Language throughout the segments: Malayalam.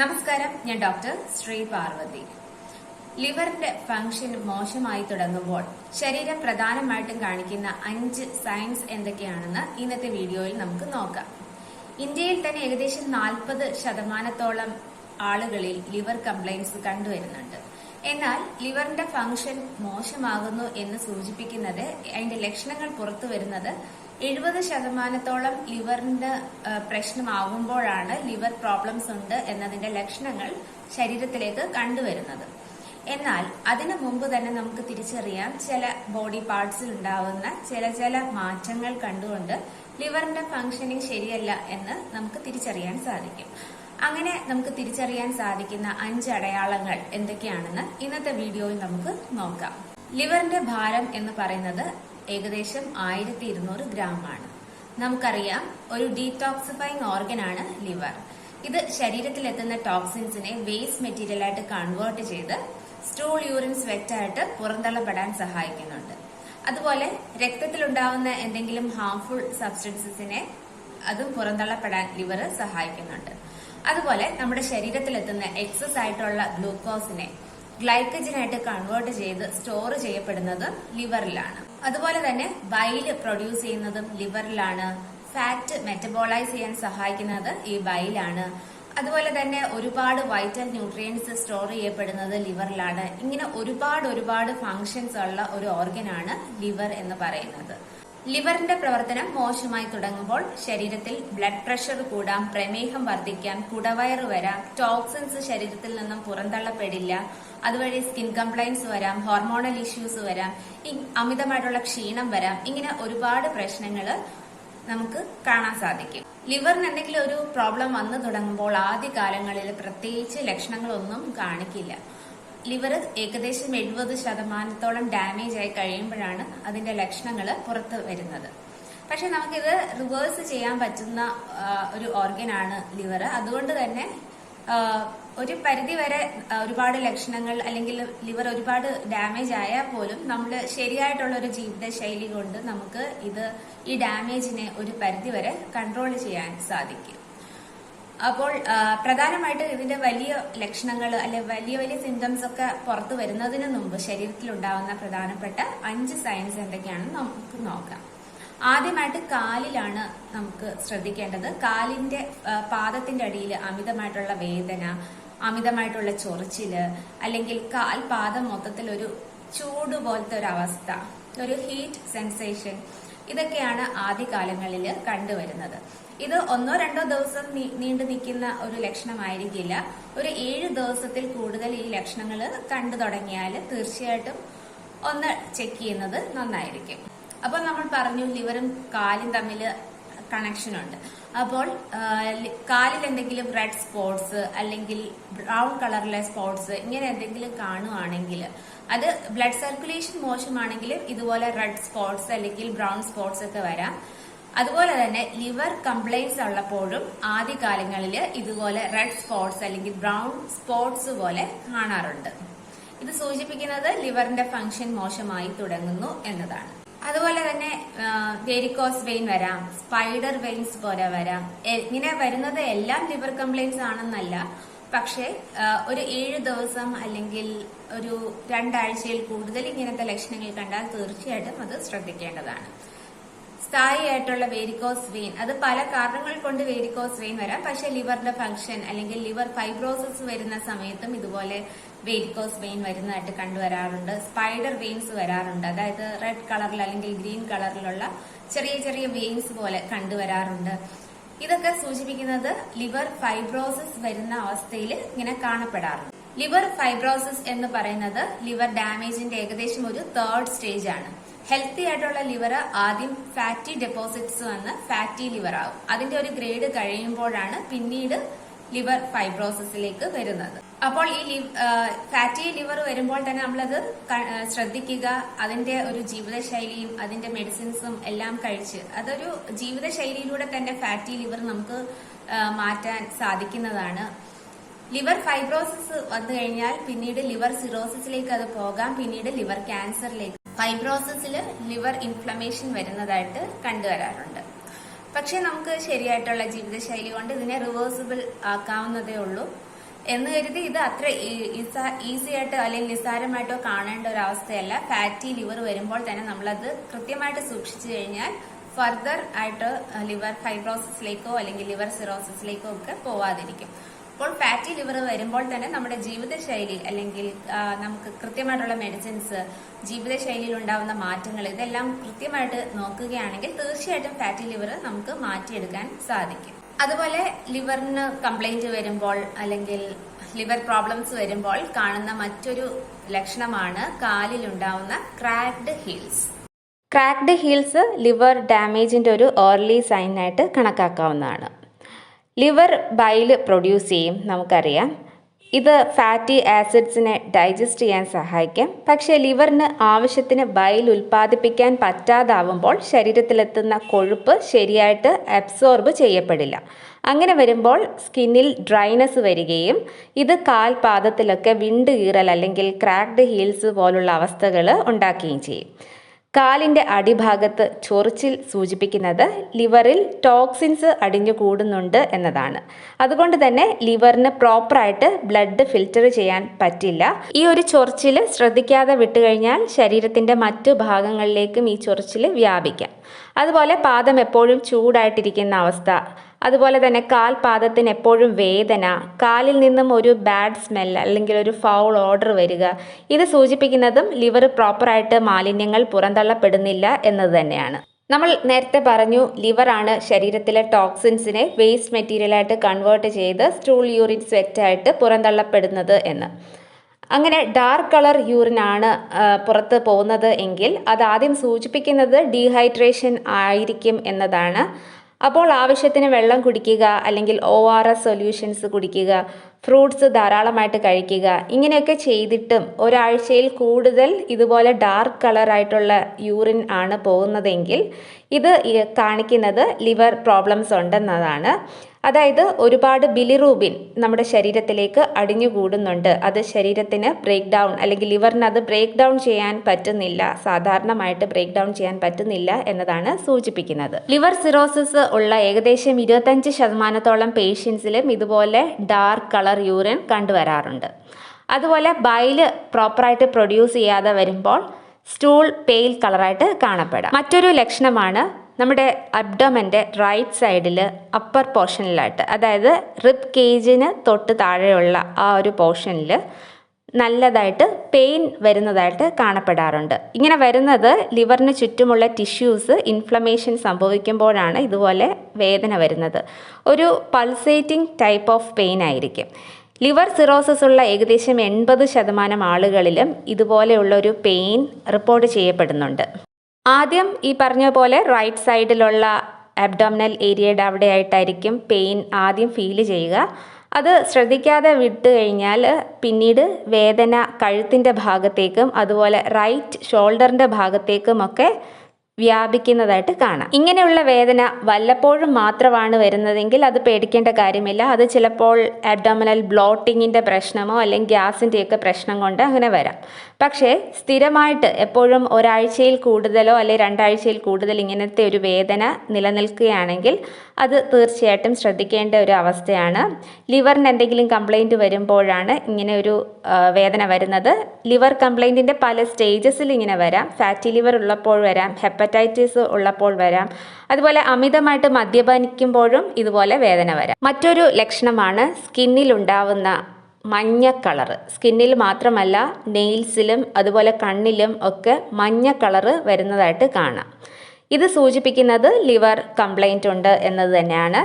നമസ്കാരം ഞാൻ ഡോക്ടർ ശ്രീ പാർവതി. ലിവറിന്റെ ഫംഗ്ഷൻ മോശമായി തുടങ്ങുമ്പോൾ ശരീരം പ്രധാനമായിട്ടും കാണിക്കുന്ന അഞ്ച് സയൻസ് എന്തൊക്കെയാണെന്ന് ഇന്നത്തെ വീഡിയോയിൽ നമുക്ക് നോക്കാം. ഇന്ത്യയിൽ തന്നെ ഏകദേശം നാൽപ്പത് ശതമാനത്തോളം ആളുകളിൽ ലിവർ കംപ്ലൈൻസ് കണ്ടുവരുന്നുണ്ട്. എന്നാൽ ലിവറിന്റെ ഫംഗ്ഷൻ മോശമാകുന്നു എന്ന് സൂചിപ്പിക്കുന്നത് അതിന്റെ ലക്ഷണങ്ങൾ പുറത്തു വരുന്നത് എഴുപത് ശതമാനത്തോളം ലിവറിന്റെ പ്രശ്നമാകുമ്പോഴാണ് ലിവർ പ്രോബ്ലംസ് ഉണ്ട് എന്നതിന്റെ ലക്ഷണങ്ങൾ ശരീരത്തിലേക്ക് കണ്ടുവരുന്നത്. എന്നാൽ അതിനു മുമ്പ് തന്നെ നമുക്ക് തിരിച്ചറിയാം ചില ബോഡി പാർട്സിൽ ഉണ്ടാവുന്ന ചില ചില മാറ്റങ്ങൾ കണ്ടുകൊണ്ട് ലിവറിന്റെ ഫംഗ്ഷനിങ് ശരിയല്ല എന്ന് നമുക്ക് തിരിച്ചറിയാൻ സാധിക്കും. അങ്ങനെ നമുക്ക് തിരിച്ചറിയാൻ സാധിക്കുന്ന അഞ്ച് അടയാളങ്ങൾ എന്തൊക്കെയാണെന്ന് ഇന്നത്തെ വീഡിയോയിൽ നമുക്ക് നോക്കാം. ലിവറിന്റെ ഭാരം എന്ന് പറയുന്നത് ഏകദേശം ആയിരത്തി ഇരുന്നൂറ് ഗ്രാം ആണ് നമുക്കറിയാം ഒരു ഡീടോക്സിഫൈങ് ഓർഗൻ ആണ് ലിവർ. ഇത് ശരീരത്തിലെത്തുന്ന ടോക്സിൻസിനെ വേസ്റ്റ് മെറ്റീരിയൽ ആയിട്ട് കൺവേർട്ട് ചെയ്ത് സ്റ്റൂൾ യൂറിൻ സ്വെറ്റ് ആയിട്ട് പുറന്തള്ളപ്പെടാൻ സഹായിക്കുന്നുണ്ട്. അതുപോലെ രക്തത്തിലുണ്ടാവുന്ന എന്തെങ്കിലും ഹാംഫുൾ സബ്സ്റ്റൻസസിനെ അതും പുറന്തള്ളപ്പെടാൻ ലിവർ സഹായിക്കുന്നുണ്ട്. അതുപോലെ നമ്മുടെ ശരീരത്തിലെത്തുന്ന എക്സസ് ആയിട്ടുള്ള ഗ്ലൂക്കോസിനെ ഗ്ലൈക്കജനായിട്ട് കൺവേർട്ട് ചെയ്ത് സ്റ്റോർ ചെയ്യപ്പെടുന്നത് ലിവറിലാണ്. അതുപോലെ തന്നെ ബൈൽ പ്രൊഡ്യൂസ് ചെയ്യുന്നതും ലിവറിലാണ്. ഫാറ്റ് മെറ്റബോളൈസ് ചെയ്യാൻ സഹായിക്കുന്നത് ഈ ബൈലാണ് അതുപോലെ തന്നെ ഒരുപാട് വൈറ്റൽ ന്യൂട്രിയൻസ് സ്റ്റോർ ചെയ്യപ്പെടുന്നത് ലിവറിലാണ്. ഇങ്ങനെ ഒരുപാട് ഒരുപാട് ഫങ്ഷൻസ് ഉള്ള ഒരു ഓർഗനാണ് ലിവർ എന്ന് പറയുന്നത്. ലിവറിന്റെ പ്രവർത്തനം മോശമായി തുടങ്ങുമ്പോൾ ശരീരത്തിൽ ബ്ലഡ് പ്രഷർ കൂടാം പ്രമേഹം വർദ്ധിക്കാം കുടവയറ് വരാം ടോക്സിൻസ് ശരീരത്തിൽ നിന്നും പുറന്തള്ളപ്പെടില്ല അതുവഴി സ്കിൻ കംപ്ലൈൻസ് വരാം ഹോർമോണൽ ഇഷ്യൂസ് വരാം അമിതമായിട്ടുള്ള ക്ഷീണം വരാം ഇങ്ങനെ ഒരുപാട് പ്രശ്നങ്ങൾ നമുക്ക് കാണാൻ സാധിക്കും. ലിവറിന് എന്തെങ്കിലും ഒരു പ്രോബ്ലം വന്നു തുടങ്ങുമ്പോൾ ആദ്യ കാലങ്ങളിൽ പ്രത്യേകിച്ച് ലക്ഷണങ്ങളൊന്നും കാണിക്കില്ല. ലിവർ ഏകദേശം എഴുപത് ശതമാനത്തോളം ഡാമേജ് ആയി കഴിയുമ്പോഴാണ് അതിന്റെ ലക്ഷണങ്ങൾ പുറത്ത് വരുന്നത്. പക്ഷെ നമുക്കിത് റിവേഴ്സ് ചെയ്യാൻ പറ്റുന്ന ഒരു ഓർഗനാണ് ലിവർ. അതുകൊണ്ട് തന്നെ ഒരു പരിധി വരെ ഒരുപാട് ലക്ഷണങ്ങൾ അല്ലെങ്കിൽ ലിവർ ഒരുപാട് ഡാമേജ് ആയാൽ പോലും നമ്മൾ ശരിയായിട്ടുള്ള ഒരു ജീവിതശൈലി കൊണ്ട് നമുക്ക് ഇത് ഈ ഡാമേജിനെ ഒരു പരിധി വരെ കൺട്രോൾ ചെയ്യാൻ സാധിക്കും. അപ്പോൾ പ്രധാനമായിട്ട് ഇതിന്റെ വലിയ ലക്ഷണങ്ങൾ അല്ലെ വലിയ വലിയ സിംറ്റംസ് ഒക്കെ പുറത്തു വരുന്നതിന് മുമ്പ് ശരീരത്തിൽ ഉണ്ടാവുന്ന പ്രധാനപ്പെട്ട അഞ്ച് സയൻസ് എന്തൊക്കെയാണെന്ന് നമുക്ക് നോക്കാം. ആദ്യമായിട്ട് കാലിലാണ് നമുക്ക് ശ്രദ്ധിക്കേണ്ടത്. കാലിന്റെ പാദത്തിന്റെ അടിയിൽ അമിതമായിട്ടുള്ള വേദന അമിതമായിട്ടുള്ള ചൊറിച്ചിൽ അല്ലെങ്കിൽ കാൽ പാദം മൊത്തത്തിൽ ഒരു ചൂട് പോലത്തെ ഒരു അവസ്ഥ ഒരു ഹീറ്റ് സെൻസേഷൻ ഇതൊക്കെയാണ് ആദ്യകാലങ്ങളിൽ കണ്ടുവരുന്നത്. ഇത് ഒന്നോ രണ്ടോ ദിവസം നീണ്ടു നിൽക്കുന്ന ഒരു ലക്ഷണമായിരിക്കില്ല. ഒരു ഏഴ് ദിവസത്തിൽ കൂടുതൽ ഈ ലക്ഷണങ്ങൾ കണ്ടു തുടങ്ങിയാൽ തീർച്ചയായിട്ടും ഒന്ന് ചെക്ക് ചെയ്യുന്നത് നന്നായിരിക്കും. അപ്പോൾ നമ്മൾ പറഞ്ഞു ലിവറും കാലും തമ്മിൽ കണക്ഷൻ ഉണ്ട്. അപ്പോൾ കാലിൽ എന്തെങ്കിലും റെഡ് സ്പോട്സ് അല്ലെങ്കിൽ ബ്രൗൺ കളറിലെ സ്പോട്സ് ഇങ്ങനെ എന്തെങ്കിലും കാണുവാണെങ്കിൽ അത് ബ്ലഡ് സർക്കുലേഷൻ മോശമാണെങ്കിൽ ഇതുപോലെ റെഡ് സ്പോട്സ് അല്ലെങ്കിൽ ബ്രൗൺ സ്പോട്സ് ഒക്കെ വരാം. അതുപോലെ തന്നെ ലിവർ കംപ്ലൈൻസ് ഉള്ളപ്പോഴും ആദ്യകാലങ്ങളിൽ ഇതുപോലെ റെഡ് സ്പോട്ട്സ് അല്ലെങ്കിൽ ബ്രൗൺ സ്പോട്ട്സ് പോലെ കാണാറുണ്ട്. ഇത് സൂചിപ്പിക്കുന്നത് ലിവറിന്റെ ഫംഗ്ഷൻ മോശമായി തുടങ്ങുന്നു എന്നതാണ്. അതുപോലെ തന്നെ വെരിക്കോസ് വെയിൻ വരാം സ്പൈഡർ വെയിൻസ് പോലെ വരാം. ഇങ്ങനെ വരുന്നത് എല്ലാം ലിവർ കംപ്ലൈൻസ് ആണെന്നല്ല. പക്ഷേ ഒരു ഏഴ് ദിവസം അല്ലെങ്കിൽ ഒരു രണ്ടാഴ്ചയിൽ കൂടുതൽ ഇങ്ങനത്തെ ലക്ഷണങ്ങൾ കണ്ടാൽ തീർച്ചയായിട്ടും അത് ശ്രദ്ധിക്കേണ്ടതാണ്. സ്ഥായിയായിട്ടുള്ള വേരിക്കോസ് വെയിൻ അത് പല കാരണങ്ങൾ കൊണ്ട് വേരിക്കോസ് വെയിൻ വരാം. പക്ഷെ ലിവറിന്റെ ഫംഗ്ഷൻ അല്ലെങ്കിൽ ലിവർ ഫൈബ്രോസിസ് വരുന്ന സമയത്തും ഇതുപോലെ വേരിക്കോസ് വെയിൻ വരുന്നതായിട്ട് കണ്ടുവരാറുണ്ട്. സ്പൈഡർ വെയിൻസ് വരാറുണ്ട്. അതായത് റെഡ് കളറിൽ അല്ലെങ്കിൽ ഗ്രീൻ കളറിലുള്ള ചെറിയ ചെറിയ വെയിൻസ് പോലെ കണ്ടുവരാറുണ്ട്. ഇതൊക്കെ സൂചിപ്പിക്കുന്നത് ലിവർ ഫൈബ്രോസിസ് വരുന്ന അവസ്ഥയിൽ ഇങ്ങനെ കാണപ്പെടാറുണ്ട്. ലിവർ ഫൈബ്രോസിസ് എന്ന് പറയുന്നത് ലിവർ ഡാമേജിന്റെ ഏകദേശം ഒരു തേർഡ് സ്റ്റേജ് ആണ്. ഹെൽത്തി ആയിട്ടുള്ള ലിവർ ആദ്യം ഫാറ്റി ഡെപ്പോസിറ്റ്സ് വന്ന് ഫാറ്റി ലിവർ ആവും. അതിന്റെ ഒരു ഗ്രേഡ് കഴിയുമ്പോഴാണ് പിന്നീട് ലിവർ ഫൈബ്രോസിസിലേക്ക് വരുന്നത്. അപ്പോൾ ഈ ഫാറ്റി ലിവർ വരുമ്പോൾ തന്നെ നമ്മളത് ശ്രദ്ധിക്കുക. അതിന്റെ ഒരു ജീവിതശൈലിയും അതിന്റെ മെഡിസിൻസും എല്ലാം കഴിച്ച് അതൊരു ജീവിതശൈലിയിലൂടെ തന്നെ ഫാറ്റി ലിവർ നമുക്ക് മാറ്റാൻ സാധിക്കുന്നതാണ്. ലിവർ ഫൈബ്രോസിസ് വന്നു കഴിഞ്ഞാൽ പിന്നീട് ലിവർ സിറോസിസിലേക്ക് അത് പോകാം. പിന്നീട് ലിവർ ക്യാൻസറിലേക്ക് ഫൈബ്രോസിസിൽ ലിവർ ഇൻഫ്ലമേഷൻ വരുന്നതായിട്ട് കണ്ടുവരാറുണ്ട്. പക്ഷെ നമുക്ക് ശരിയായിട്ടുള്ള ജീവിതശൈലി കൊണ്ട് ഇതിനെ റിവേഴ്സിബിൾ ആക്കാവുന്നതേ ഉള്ളൂ. എന്ന് കരുതി ഇത് അത്ര ഈസി ആയിട്ട് അല്ലെങ്കിൽ നിസ്സാരമായിട്ടോ കാണേണ്ട ഒരു അവസ്ഥയല്ല. ഫാറ്റി ലിവർ വരുമ്പോൾ തന്നെ നമ്മളത് കൃത്യമായിട്ട് സൂക്ഷിച്ചു കഴിഞ്ഞാൽ ഫർദർ ആയിട്ട് ലിവർ ഫൈബ്രോസിസിലേക്കോ അല്ലെങ്കിൽ ലിവർ സിറോസിസിലേക്കോ ഒക്കെ പോവാതിരിക്കും. അപ്പോൾ ഫാറ്റി ലിവർ വരുമ്പോൾ തന്നെ നമ്മുടെ ജീവിതശൈലി അല്ലെങ്കിൽ നമുക്ക് കൃത്യമായിട്ടുള്ള മെഡിസിൻസ് ജീവിതശൈലിയിൽ ഉണ്ടാവുന്ന മാറ്റങ്ങൾ ഇതെല്ലാം കൃത്യമായിട്ട് നോക്കുകയാണെങ്കിൽ തീർച്ചയായിട്ടും ഫാറ്റി ലിവർ നമുക്ക് മാറ്റിയെടുക്കാൻ സാധിക്കും. അതുപോലെ ലിവറിന് കംപ്ലൈന്റ് വരുമ്പോൾ അല്ലെങ്കിൽ ലിവർ പ്രോബ്ലംസ് വരുമ്പോൾ കാണുന്ന മറ്റൊരു ലക്ഷണമാണ് കാലിൽ കാലിലുണ്ടാവുന്ന cracked heels cracked heels liver ഡാമേജിന്റെ ഒരു ഏർലി സൈനായിട്ട് കണക്കാക്കാവുന്നതാണ്. ലിവർ ബൈൽ പ്രൊഡ്യൂസ് ചെയ്യും നമുക്കറിയാം. ഇത് ഫാറ്റി ആസിഡ്സിനെ ഡൈജസ്റ്റ് ചെയ്യാൻ സഹായിക്കും. പക്ഷേ ലിവറിന് ആവശ്യത്തിന് ബൈൽ ഉൽപ്പാദിപ്പിക്കാൻ പറ്റാതാവുമ്പോൾ ശരീരത്തിലെത്തുന്ന കൊഴുപ്പ് ശരിയായിട്ട് അബ്സോർബ് ചെയ്യപ്പെടില്ല. അങ്ങനെ വരുമ്പോൾ സ്കിന്നിൽ ഡ്രൈനസ് വരികയും ഇത് കാൽപാദത്തിലൊക്കെ വിണ്ട് കീറൽ അല്ലെങ്കിൽ ക്രാക്ഡ് ഹീൽസ് പോലുള്ള അവസ്ഥകൾ ഉണ്ടാക്കുകയും ചെയ്യും. കാലിന്റെ അടിഭാഗത്ത് ചൊറിച്ചിൽ സൂചിപ്പിക്കുന്നത് ലിവറിൽ ടോക്സിൻസ് അടിഞ്ഞു കൂടുന്നുണ്ട് എന്നതാണ്. അതുകൊണ്ട് തന്നെ ലിവറിന് പ്രോപ്പറായിട്ട് ബ്ലഡ് ഫിൽറ്റർ ചെയ്യാൻ പറ്റില്ല. ഈ ഒരു ചൊറിച്ചിൽ ശ്രദ്ധിക്കാതെ വിട്ടുകഴിഞ്ഞാൽ ശരീരത്തിന്റെ മറ്റു ഭാഗങ്ങളിലേക്കും ഈ ചൊറിച്ചിൽ വ്യാപിക്കാം. അതുപോലെ പാദം എപ്പോഴും ചൂടായിട്ടിരിക്കുന്ന അവസ്ഥ അതുപോലെ തന്നെ കാൽപാദത്തിന് എപ്പോഴും വേദന കാലിൽ നിന്നും ഒരു ബാഡ് സ്മെൽ അല്ലെങ്കിൽ ഒരു ഫൗൾ ഓർഡർ വരിക ഇത് സൂചിപ്പിക്കുന്നതും ലിവർ പ്രോപ്പറായിട്ട് മാലിന്യങ്ങൾ പുറന്തള്ളപ്പെടുന്നില്ല എന്നത് തന്നെയാണ്. നമ്മൾ നേരത്തെ പറഞ്ഞു ലിവറാണ് ശരീരത്തിലെ ടോക്സിൻസിനെ വേസ്റ്റ് മെറ്റീരിയലായിട്ട് കൺവേർട്ട് ചെയ്ത് സ്റ്റൂൾ യൂറിൻ സ്വെറ്റായിട്ട് പുറന്തള്ളപ്പെടുന്നത് എന്ന്. അങ്ങനെ ഡാർക്ക് കളർ യൂറിനാണ് പുറത്ത് പോകുന്നത് എങ്കിൽ അത് ആദ്യം സൂചിപ്പിക്കുന്നത് ഡീഹൈഡ്രേഷൻ ആയിരിക്കും എന്നതാണ്. അപ്പോൾ ആവശ്യത്തിന് വെള്ളം കുടിക്കുക അല്ലെങ്കിൽ ഒ ആർ എസ് സൊല്യൂഷൻസ് കുടിക്കുക ഫ്രൂട്ട്സ് ധാരാളമായിട്ട് കഴിക്കുക ഇങ്ങനെയൊക്കെ ചെയ്തിട്ടും ഒരാഴ്ചയിൽ കൂടുതൽ ഇതുപോലെ ഡാർക്ക് കളറായിട്ടുള്ള യൂറിൻ ആണ് പോകുന്നതെങ്കിൽ ഇത് കാണിക്കുന്നത് ലിവർ പ്രോബ്ലംസ് ഉണ്ടെന്നതാണ്. അതായത് ഒരുപാട് ബിലിറൂബിൻ നമ്മുടെ ശരീരത്തിലേക്ക് അടിഞ്ഞുകൂടുന്നുണ്ട്. അത് ശരീരത്തിന് ബ്രേക്ക് ഡൗൺ അല്ലെങ്കിൽ ലിവറിന് അത് ബ്രേക്ക് ഡൗൺ ചെയ്യാൻ പറ്റുന്നില്ല. സാധാരണമായിട്ട് ബ്രേക്ക് ഡൗൺ ചെയ്യാൻ പറ്റുന്നില്ല എന്നതാണ് സൂചിപ്പിക്കുന്നത്. ലിവർ സിറോസിസ് ഉള്ള ഏകദേശം ഇരുപത്തഞ്ച് ശതമാനത്തോളം പേഷ്യൻസിലും ഇതുപോലെ ഡാർക്ക് കളർ യൂറിൻ കണ്ടുവരാറുണ്ട്. അതുപോലെ ബൈൽ പ്രോപ്പറായിട്ട് പ്രൊഡ്യൂസ് ചെയ്യാതെ വരുമ്പോൾ സ്റ്റൂൾ പെയിൽ കളറായിട്ട് കാണപ്പെടാം. മറ്റൊരു ലക്ഷണമാണ് നമ്മുടെ അബ്ഡോമന്റെ റൈറ്റ് സൈഡിൽ അപ്പർ പോർഷനിലായിട്ട് അതായത് റിബ് കേജിന് തൊട്ട് താഴെയുള്ള ആ ഒരു പോർഷനിൽ നല്ലതായിട്ട് പെയിൻ വരുന്നതായിട്ട് കാണപ്പെടാറുണ്ട്. ഇങ്ങനെ വരുന്നത് ലിവറിന് ചുറ്റുമുള്ള ടിഷ്യൂസ് ഇൻഫ്ലമേഷൻ സംഭവിക്കുമ്പോഴാണ് ഇതുപോലെ വേദന വരുന്നത്. ഒരു പൾസേറ്റിംഗ് ടൈപ്പ് ഓഫ് പെയിൻ ആയിരിക്കും. ലിവർ സിറോസിസ് ഉള്ള ഏകദേശം എൺപത് ശതമാനം ആളുകളിലും ഇതുപോലെയുള്ള ഒരു പെയിൻ റിപ്പോർട്ട് ചെയ്യപ്പെടുന്നുണ്ട്. ആദ്യം ഈ പറഞ്ഞ പോലെ റൈറ്റ് സൈഡിലുള്ള അബ്ഡോമിനൽ ഏരിയയുടെ അവിടെ ആയിട്ടായിരിക്കും പെയിൻ ആദ്യം ഫീൽ ചെയ്യുക. അത് ശ്രദ്ധിക്കാതെ വിട്ട് കഴിഞ്ഞാൽ പിന്നീട് വേദന കഴുത്തിന്റെ ഭാഗത്തേക്കും അതുപോലെ റൈറ്റ് ഷോൾഡറിന്റെ ഭാഗത്തേക്കും ഒക്കെ വ്യാപിക്കുന്നതായിട്ട് കാണാം. ഇങ്ങനെയുള്ള വേദന വല്ലപ്പോഴും മാത്രമാണ് വരുന്നതെങ്കിൽ അത് പേടിക്കേണ്ട കാര്യമില്ല. അത് ചിലപ്പോൾ അബ്ഡോമിനൽ ബ്ലോട്ടിങ്ങിന്റെ പ്രശ്നമോ അല്ലെങ്കിൽ ഗ്യാസിന്റെയൊക്കെ പ്രശ്നം കൊണ്ട് അങ്ങനെ വരാം. പക്ഷേ സ്ഥിരമായിട്ട് എപ്പോഴും ഒരാഴ്ചയിൽ കൂടുതലോ അല്ലെങ്കിൽ രണ്ടാഴ്ചയിൽ കൂടുതൽ ഇങ്ങനത്തെ ഒരു വേദന നിലനിൽക്കുകയാണെങ്കിൽ അത് തീർച്ചയായിട്ടും ശ്രദ്ധിക്കേണ്ട ഒരു അവസ്ഥയാണ്. ലിവറിന് എന്തെങ്കിലും കംപ്ലൈന്റ് വരുമ്പോഴാണ് ഇങ്ങനെ ഒരു വേദന വരുന്നത്. ലിവർ കംപ്ലൈന്റിന്റെ പല സ്റ്റേജസിൽ ഇങ്ങനെ വരാം. ഫാറ്റി ലിവർ ഉള്ളപ്പോൾ വരാം ഹെപ്പറ്റൈറ്റിസ് ഉള്ളപ്പോൾ വരാം. അതുപോലെ അമിതമായിട്ട് മദ്യപാനിക്കുമ്പോഴും ഇതുപോലെ വേദന വരാം. മറ്റൊരു ലക്ഷണമാണ് സ്കിന്നിലുണ്ടാവുന്ന മഞ്ഞ കളറ് സ്കിന്നിൽ മാത്രമല്ല നെയിൽസിലും അതുപോലെ കണ്ണിലും ഒക്കെ മഞ്ഞ കളറ് വരുന്നതായിട്ട് കാണാം. ഇത് സൂചിപ്പിക്കുന്നത് ലിവർ കംപ്ലൈന്റ് ഉണ്ട് എന്നത് തന്നെയാണ്.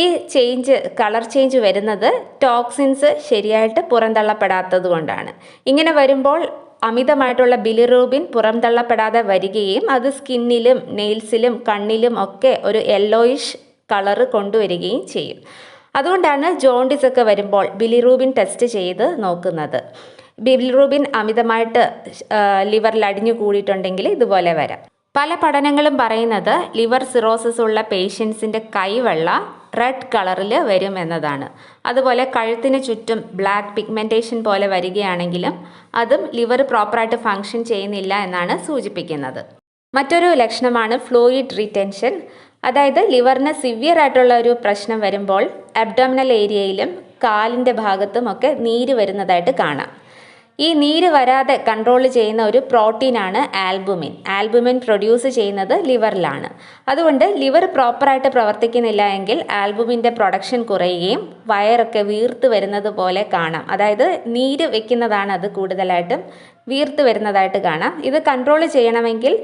ഈ ചേഞ്ച് കളർ ചേഞ്ച് വരുന്നത് ടോക്സിൻസ് ശരിയായിട്ട് പുറന്തള്ളപ്പെടാത്തത് കൊണ്ടാണ്. ഇങ്ങനെ വരുമ്പോൾ അമിതമായിട്ടുള്ള ബിലിറൂബിൻ പുറംതള്ളപ്പെടാതെ വരികയും അത് സ്കിന്നിലും നെയിൽസിലും കണ്ണിലും ഒക്കെ ഒരു യെല്ലോയിഷ് കളറ് കൊണ്ടുവരികയും ചെയ്യും. അതുകൊണ്ടാണ് ജോണ്ടിസ് ഒക്കെ വരുമ്പോൾ ബിലിറൂബിൻ ടെസ്റ്റ് ചെയ്ത് നോക്കുന്നത്. ബിലിറൂബിൻ അമിതമായിട്ട് ലിവറിൽ അടിഞ്ഞു കൂടിയിട്ടുണ്ടെങ്കിൽ ഇതുപോലെ വരാം. പല പഠനങ്ങളും പറയുന്നത് ലിവർ സിറോസിസ് ഉള്ള പേഷ്യൻസിന്റെ കൈവെള്ള റെഡ് കളറിൽ വരും എന്നതാണ്. അതുപോലെ കഴുത്തിന് ചുറ്റും ബ്ലാക്ക് പിഗ്മെന്റേഷൻ പോലെ വരികയാണെങ്കിലും അതും ലിവർ പ്രോപ്പറായിട്ട് ഫങ്ഷൻ ചെയ്യുന്നില്ല എന്നാണ് സൂചിപ്പിക്കുന്നത്. മറ്റൊരു ലക്ഷണമാണ് ഫ്ലൂയിഡ് റീറ്റെൻഷൻ അതായത് ലിവറിന് സിവിയർ ആയിട്ടുള്ള ഒരു പ്രശ്നം വരുമ്പോൾ അബ്ഡോമിനൽ ഏരിയയിലും കാലിന്റെ ഭാഗത്തുമൊക്കെ നീര് വരുന്നതായിട്ട് കാണാം. ഈ നീര് വരാതെ കൺട്രോൾ ചെയ്യുന്ന ഒരു പ്രോട്ടീനാണ് ആൽബുമിൻ ആൽബുമിൻ പ്രൊഡ്യൂസ് ചെയ്യുന്നത് ലിവറിലാണ് അതുകൊണ്ട് ലിവർ പ്രോപ്പറായിട്ട് പ്രവർത്തിക്കുന്നില്ല എങ്കിൽ ആൽബുമിന്റെ പ്രൊഡക്ഷൻ കുറയുകയും വയറൊക്കെ വീർത്ത് വരുന്നത് പോലെ കാണാം. അതായത് നീര് വെക്കുന്നതാണ് അത് കൂടുതലായിട്ടും വീർത്ത് വരുന്നതായിട്ട് കാണാം. ഇത് കൺട്രോൾ ചെയ്യണമെങ്കിൽ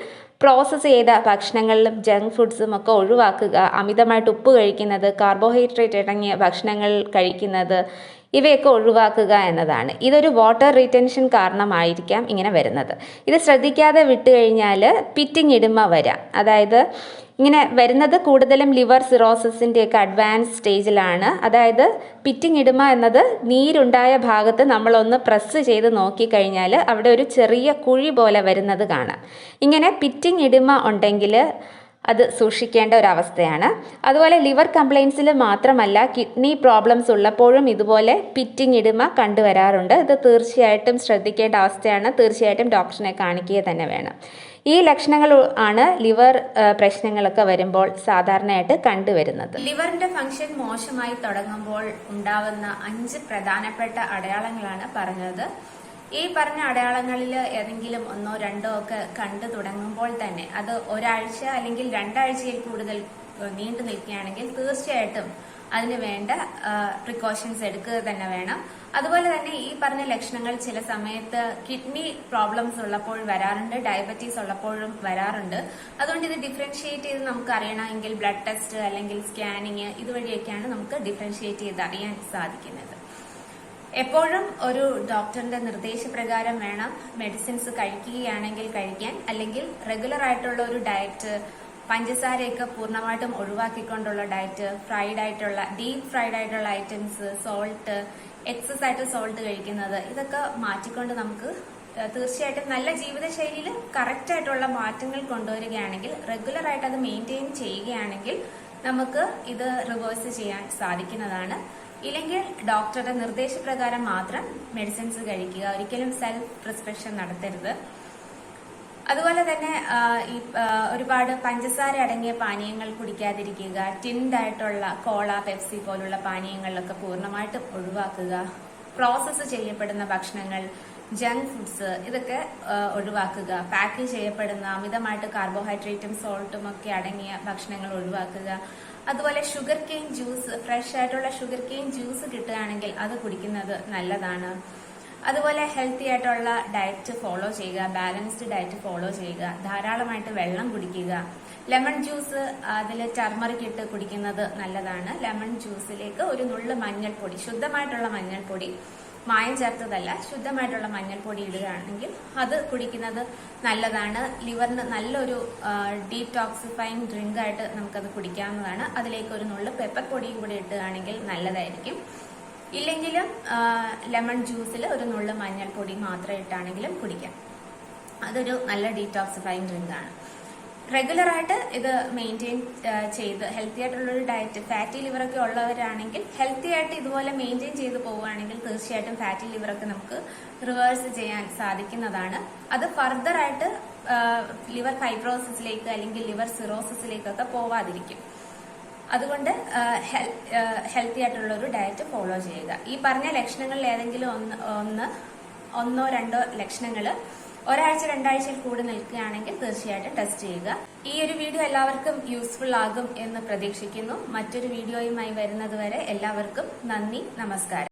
പ്രോസസ്സ് ചെയ്ത ഭക്ഷണങ്ങളിലും ജങ്ക് ഫുഡ്സും ഒക്കെ ഒഴിവാക്കുക അമിതമായിട്ട് ഉപ്പ് കഴിക്കുന്നത് കാർബോഹൈഡ്രേറ്റ് അടങ്ങിയ ഭക്ഷണങ്ങൾ കഴിക്കുന്നത് ഇവയൊക്കെ ഒഴിവാക്കുക എന്നതാണ്. ഇതൊരു വാട്ടർ റിറ്റൻഷൻ കാരണമായിരിക്കാം ഇങ്ങനെ വരുന്നത്. ഇത് ശ്രദ്ധിക്കാതെ വിട്ട് കഴിഞ്ഞാൽ പിറ്റിങ് ഇടുമ വരാം. അതായത് ഇങ്ങനെ വരുന്നത് കൂടുതലും ലിവർ സിറോസിന്റെയൊക്കെ അഡ്വാൻസ് സ്റ്റേജിലാണ് അതായത് പിറ്റിങ് ഇടുമ എന്നത് നീരുണ്ടായ ഭാഗത്ത് നമ്മളൊന്ന് പ്രസ് ചെയ്ത് നോക്കിക്കഴിഞ്ഞാൽ അവിടെ ഒരു ചെറിയ കുഴി പോലെ വരുന്നത് കാണാം. ഇങ്ങനെ പിറ്റിങ് ഇടുമ ഉണ്ടെങ്കിൽ അത് സൂക്ഷിക്കേണ്ട ഒരവസ്ഥയാണ്. അതുപോലെ ലിവർ കംപ്ലയിൻസിൽ മാത്രമല്ല കിഡ്നി പ്രോബ്ലംസ് ഉള്ളപ്പോഴും ഇതുപോലെ പിറ്റിങ് ഇടുമ കണ്ടുവരാറുണ്ട്. ഇത് തീർച്ചയായിട്ടും ശ്രദ്ധിക്കേണ്ട അവസ്ഥയാണ്. തീർച്ചയായിട്ടും ഡോക്ടറിനെ കാണിക്കുക തന്നെ വേണം. ഈ ലക്ഷണങ്ങൾ ആണ് ലിവർ പ്രശ്നങ്ങളൊക്കെ വരുമ്പോൾ സാധാരണയായിട്ട് കണ്ടുവരുന്നത്. ലിവറിന്റെ ഫംഗ്ഷൻ മോശമായി തുടങ്ങുമ്പോൾ ഉണ്ടാവുന്ന അഞ്ച് പ്രധാനപ്പെട്ട അടയാളങ്ങളാണ് പറഞ്ഞത്. ഈ പറഞ്ഞ അടയാളങ്ങളിൽ ഏതെങ്കിലും ഒന്നോ രണ്ടോ ഒക്കെ കണ്ടു തുടങ്ങുമ്പോൾ തന്നെ അത് ഒരാഴ്ച അല്ലെങ്കിൽ രണ്ടാഴ്ചയിൽ കൂടുതൽ നീണ്ടു നിൽക്കുകയാണെങ്കിൽ തീർച്ചയായിട്ടും അതിന് വേണ്ട പ്രിക്കോഷൻസ് എടുക്കുക തന്നെ വേണം. അതുപോലെ തന്നെ ഈ പറഞ്ഞ ലക്ഷണങ്ങൾ ചില സമയത്ത് കിഡ്നി പ്രോബ്ലംസ് ഉള്ളപ്പോൾ വരാറുണ്ട് ഡയബറ്റീസ് ഉള്ളപ്പോഴും വരാറുണ്ട്. അതുകൊണ്ട് ഇത് ഡിഫറൻഷിയേറ്റ് ചെയ്ത് നമുക്ക് അറിയണമെങ്കിൽ ബ്ലഡ് ടെസ്റ്റ് അല്ലെങ്കിൽ സ്കാനിങ് ഇതുവഴിയൊക്കെയാണ് നമുക്ക് ഡിഫറൻഷിയേറ്റ് ചെയ്ത് അറിയാൻ സാധിക്കുന്നത്. എപ്പോഴും ഒരു ഡോക്ടറിന്റെ നിർദ്ദേശപ്രകാരം വേണം മെഡിസിൻസ് കഴിക്കുകയാണെങ്കിൽ കഴിക്കാൻ അല്ലെങ്കിൽ റെഗുലർ ആയിട്ടുള്ള ഒരു ഡയറ്റ് പഞ്ചസാരയൊക്കെ പൂർണമായിട്ടും ഒഴിവാക്കിക്കൊണ്ടുള്ള ഡയറ്റ് ഫ്രൈഡ് ആയിട്ടുള്ള ഡീപ് ഫ്രൈഡ് ആയിട്ടുള്ള ഐറ്റംസ് സോൾട്ട് എക്സസ് ആയിട്ട് സോൾട്ട് കഴിക്കുന്നത് ഇതൊക്കെ മാറ്റിക്കൊണ്ട് നമുക്ക് തീർച്ചയായിട്ടും നല്ല ജീവിതശൈലിയിൽ കറക്റ്റ് ആയിട്ടുള്ള മാറ്റങ്ങൾ കൊണ്ടുവരികയാണെങ്കിൽ റെഗുലർ ആയിട്ട് അത് മെയിന്റെയിൻ ചെയ്യുകയാണെങ്കിൽ നമുക്ക് ഇത് റിവേഴ്സ് ചെയ്യാൻ സാധിക്കുന്നതാണ്. ഇല്ലെങ്കിൽ ഡോക്ടറുടെ നിർദ്ദേശപ്രകാരം മാത്രം മെഡിസിൻസ് കഴിക്കുക. ഒരിക്കലും സെൽഫ് പ്രിസ്ക്രിപ്ഷൻ നടത്തരുത്. അതുപോലെ തന്നെ ഈ ഒരുപാട് പഞ്ചസാര അടങ്ങിയ പാനീയങ്ങൾ കുടിക്കാതിരിക്കുക. ടിൻഡായിട്ടുള്ള കോള പെപ്സി പോലുള്ള പാനീയങ്ങളിലൊക്കെ പൂർണമായിട്ടും ഒഴിവാക്കുക. പ്രോസസ്സ് ചെയ്യപ്പെടുന്ന ഭക്ഷണങ്ങൾ ജങ്ക് ഫുഡ്സ് ഇതൊക്കെ ഒഴിവാക്കുക. പാക്ക് ചെയ്യപ്പെടുന്ന അമിതമായിട്ട് കാർബോഹൈഡ്രേറ്റും സോൾട്ടും ഒക്കെ അടങ്ങിയ ഭക്ഷണങ്ങൾ ഒഴിവാക്കുക. അതുപോലെ ഷുഗർ കെയിൻ ജ്യൂസ് ഫ്രഷ് ആയിട്ടുള്ള ഷുഗർ കെയിൻ ജ്യൂസ് കിട്ടുകയാണെങ്കിൽ അത് കുടിക്കുന്നത് നല്ലതാണ്. അതുപോലെ ഹെൽത്തി ആയിട്ടുള്ള ഡയറ്റ് ഫോളോ ചെയ്യുക ബാലൻസ്ഡ് ഡയറ്റ് ഫോളോ ചെയ്യുക ധാരാളമായിട്ട് വെള്ളം കുടിക്കുക. ലെമൺ ജ്യൂസ് അതിൽ ടർമറിക് ഇട്ട് കുടിക്കുന്നത് നല്ലതാണ്. ലെമൺ ജ്യൂസിലേക്ക് ഒരു നുള്ളു മഞ്ഞൾപ്പൊടി ശുദ്ധമായിട്ടുള്ള മഞ്ഞൾപ്പൊടി മായം ചേർത്തതല്ല ശുദ്ധമായിട്ടുള്ള മഞ്ഞൾപ്പൊടി ഇടുകയാണെങ്കിൽ അത് കുടിക്കുന്നത് നല്ലതാണ്. ലിവറിന് നല്ലൊരു ഡീടോക്സിഫൈങ് ഡ്രിങ്ക് ആയിട്ട് നമുക്കത് കുടിക്കാവുന്നതാണ്. അതിലേക്ക് ഒരു നുള്ളു പെപ്പർ പൊടിയും കൂടി ഇടുകയാണെങ്കിൽ നല്ലതായിരിക്കും. ഇല്ലെങ്കിലും ലെമൺ ജ്യൂസിൽ ഒരു നുള്ളു മഞ്ഞൾപ്പൊടി മാത്രം ഇട്ടാണെങ്കിലും കുടിക്കാം. അതൊരു നല്ല ഡീടോക്സിഫൈങ് ഡ്രിങ്ക് ആണ്. റെഗുലർ ആയിട്ട് ഇത് മെയിന്റെയിൻ ചെയ്ത് ഹെൽത്തി ആയിട്ടുള്ളൊരു ഡയറ്റ് ഫാറ്റി ലിവറൊക്കെ ഉള്ളവരാണെങ്കിൽ ഹെൽത്തി ആയിട്ട് ഇതുപോലെ മെയിന്റെയിൻ ചെയ്ത് പോവുകയാണെങ്കിൽ തീർച്ചയായിട്ടും ഫാറ്റി ലിവറൊക്കെ നമുക്ക് റിവേഴ്സ് ചെയ്യാൻ സാധിക്കുന്നതാണ്. അത് ഫർദർ ആയിട്ട് ലിവർ ഫൈബ്രോസിസിലേക്ക് അല്ലെങ്കിൽ ലിവർ സിറോസിസിലേക്കൊക്കെ പോവാതിരിക്കും. അതുകൊണ്ട് ഹെൽത്തി ആയിട്ടുള്ള ഒരു ഡയറ്റ് ഫോളോ ചെയ്യുക. ഈ പറഞ്ഞ ലക്ഷണങ്ങളിൽ ഏതെങ്കിലും ഒന്ന് ഒന്ന് ഒന്നോ രണ്ടോ ലക്ഷണങ്ങൾ ഒരാഴ്ച രണ്ടാഴ്ചയിൽ കൂടി നിൽക്കുകയാണെങ്കിൽ തീർച്ചയായിട്ടും ടെസ്റ്റ് ചെയ്യുക. ഈ ഒരു വീഡിയോ എല്ലാവർക്കും യൂസ്ഫുൾ ആകും എന്ന് പ്രതീക്ഷിക്കുന്നു. മറ്റൊരു വീഡിയോയുമായി വരുന്നതുവരെ എല്ലാവർക്കും നന്ദി നമസ്കാരം.